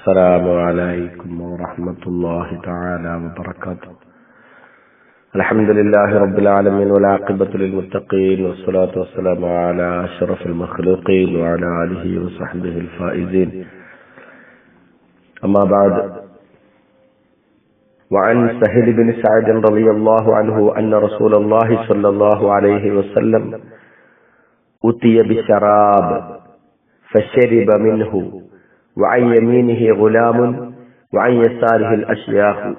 السلام عليكم ورحمة الله تعالى وبركاته. الحمد لله رب العالمين والعاقبة للمتقين والصلاة والسلام على أشرف المخلوقين وعلى آله وصحبه الفائزين. أما بعد وعن سهل بن سعد رضي الله عنه أن رسول الله صلى الله عليه وسلم أتي بشراب فشرب منه وعن يمينه غلام وعن يساره الأشياخ.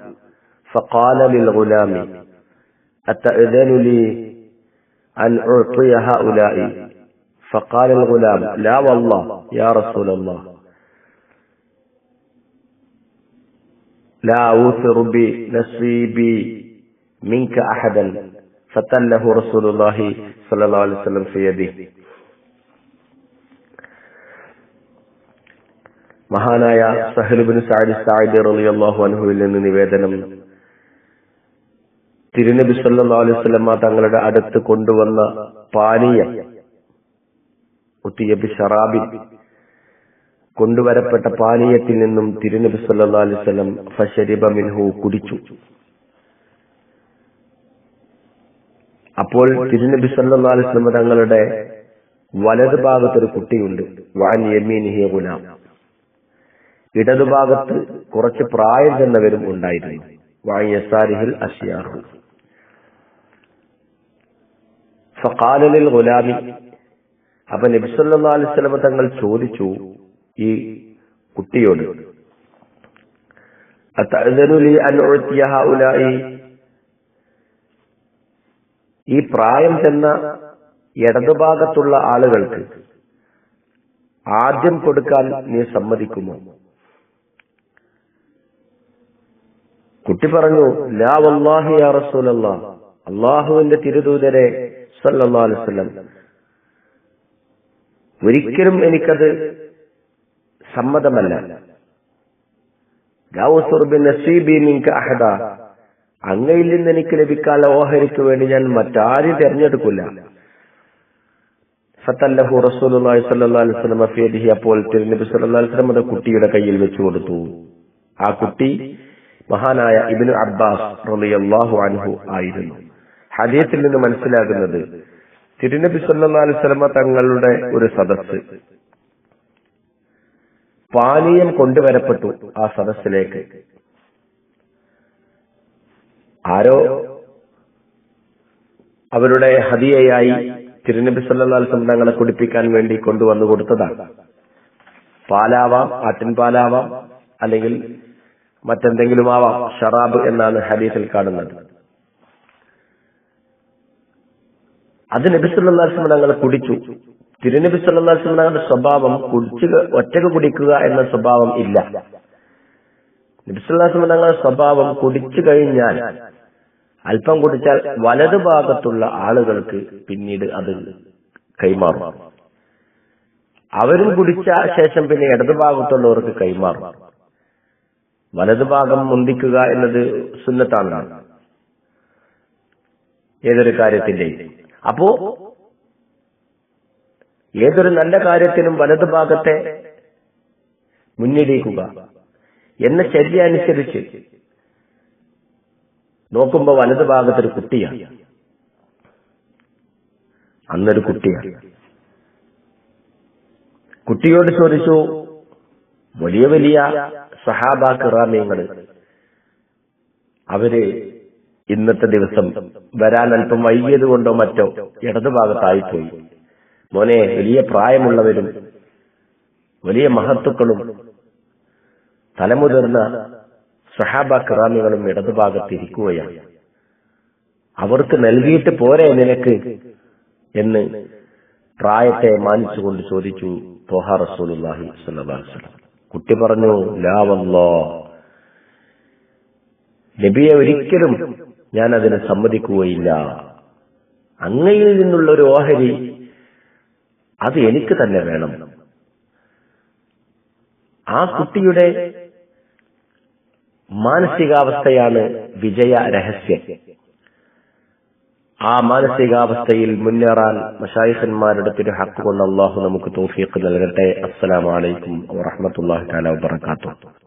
فقال للغلام أتأذن لي أن أعطي هؤلاء؟ فقال الغلام لا والله يا رسول الله. لا أوثر بنصيبي منك أحدا فتله رسول الله صلى الله عليه وسلم في يده. മഹാനായ സഹലുബിൻ സാദി സായിദ് റളിയല്ലാഹു അനുഹുവിൽ നിന്ന് നിവേദനം. തിരുനബി സല്ലല്ലാഹു അലൈഹി വസല്ലമ തങ്ങളുടെ അടുത്ത് കൊണ്ടുവന്ന പാനീയം ഉത്തിയബി ഷറാബി കൊണ്ടുവരപ്പെട്ട പാനീയത്തിൽ നിന്നും തിരുനബി സല്ലാ ഫശരിബ മിൻഹു കുടിച്ചു. അപ്പോൾ തിരുനബി സല്ലാ തങ്ങളുടെ വലത് ഭാഗത്തൊരു കുട്ടിയുണ്ട് വാൻ യമീനിഹി ഗുലാം. ഇടതുഭാഗത്ത് കുറച്ച് പ്രായം ചെന്നവരും ഉണ്ടായിരുന്നു. വായസാരിഹിൽ അഷിയാഹു. ഫഖാലലിൽ ഗുലാമി. അപ്പൊ നബിസല്ലാ അലിസ്ലമ തങ്ങൾ ചോദിച്ചു ഈ കുട്ടിയോട് ഈ പ്രായം ചെന്ന ഇടതുഭാഗത്തുള്ള ആളുകൾക്ക് ആദ്യം കൊടുക്കാൻ നീ സമ്മതിക്കുമോ? കുട്ടി പറഞ്ഞു ലാ വല്ലാഹി യാ റസൂലല്ലാ. അള്ളാഹുവിന്റെ തിരുദൂതരെ അലൈഹി വസല്ലം. ഒരിക്കലും എനിക്കത് സമ്മതമല്ല. അഹദ. അങ്ങയിൽ നിന്ന് എനിക്ക് ലഭിക്കാനുള്ള ഓഹരിക്ക് വേണ്ടി ഞാൻ മറ്റാരും തെരഞ്ഞെടുക്കില്ല. ഫത്തല്ലഹു റസൂലുള്ളാഹി സ്വല്ലല്ലാഹു അലൈഹി വസല്ലം ഫിയദിഹി അപ്പോൾ തിരുനബി സ്വല്ലല്ലാഹു അലൈഹി അത് കുട്ടിയുടെ കയ്യിൽ വെച്ചു കൊടുത്തു. ആ കുട്ടി മഹാനായ ഇബിനു അബ്ബാസ് റളിയല്ലാഹു അൻഹു ആയിരുന്നു. ഹദീത്തിൽ നിന്ന് മനസ്സിലാകുന്നത് തിരുനബി സല്ലി അലൈഹി തങ്ങളുടെ ഒരു സദസ് പാനീയം കൊണ്ടുവരപ്പെട്ടു ആ സദസ്സിലേക്ക്. ആരോ അവരുടെ ഹദിയയായി തിരുനബി സല്ലാ അലൈഹി തങ്ങളെ കുടിപ്പിക്കാൻ വേണ്ടി കൊണ്ടുവന്നു കൊടുത്തതാണ്. പാലാവാം ആറ്റിൻപാലാവാം അല്ലെങ്കിൽ മറ്റെന്തെങ്കിലും ആവാം. ഷറാബ് എന്നാണ് ഹദീസിൽ കാണുന്നത്. അത് നബി തങ്ങൾ കുടിച്ചു. തിരുനബി തങ്ങളുടെ സ്വഭാവം കുടിച്ച് ഒറ്റയ്ക്ക് കുടിക്കുക എന്ന സ്വഭാവം ഇല്ല. നബി സ്വഭാവം കുടിച്ചു കഴിഞ്ഞാൽ അല്പം കുടിച്ചാൽ വലതു ഭാഗത്തുള്ള ആളുകൾക്ക് പിന്നീട് അത് കൈമാറും. അവരും കുടിച്ച ശേഷം പിന്നെ ഇടതുഭാഗത്തുള്ളവർക്ക് കൈമാറും. വലതുഭാഗം മുന്തിക്കുക എന്നത് സുന്നത്താണ്. ഏതൊരു കാര്യത്തിന്റെയും. അപ്പോ ഏതൊരു നല്ല കാര്യത്തിനും വലതുഭാഗത്തെ മുന്നിടിക്കുക എന്ന ശരി അനുസരിച്ച് നോക്കുമ്പോ വലതുഭാഗത്തൊരു കുട്ടിയാണ്. അന്നൊരു കുട്ടിയാണ്. കുട്ടിയോട് ചോദിച്ചു വലിയ വലിയ സഹാബ കിറാമീങ്ങൾ അവർ ഇന്നത്തെ ദിവസം വരാൻ അല്പം വൈകിയത് കൊണ്ടോ മറ്റോ ഇടതുഭാഗത്തായിപ്പോയി മോനെ വലിയ പ്രായമുള്ളവരും വലിയ മഹത്തുക്കളും തലമുതിർന്ന സഹാബ കിറാമികളും ഇടതുഭാഗത്തിരിക്കുകയാണ് അവർക്ക് നൽകിയിട്ട് പോരെ നിനക്ക് എന്ന് പ്രായത്തെ മാനിച്ചുകൊണ്ട് ചോദിച്ചു തോഹ റസൂലുല്ലാഹി സ്വല്ലല്ലാഹു അലൈഹി വസല്ലം. കുട്ടി പറഞ്ഞു ലാവല്ലോ നബിയെ ഒരിക്കലും ഞാൻ അതിന് സമ്മതിക്കുകയില്ല. അങ്ങയിൽ നിന്നുള്ള ഒരു ഓഹരി അത് എനിക്ക് തന്നെ വേണം. ആ കുട്ടിയുടെ മാനസികാവസ്ഥയാണ് വിജയ രഹസ്യം. ആ മാനസികാവസ്ഥയിൽ മുന്നേറാൻ മഷായിഖന്മാരുടെ തിരു ഹക്ക് അള്ളാഹു നമുക്ക് തോഫീക്ക് നൽകട്ടെ. അസ്സലാമലൈക്കും വറഹമത്തല്ലാഹി താല വാത്തു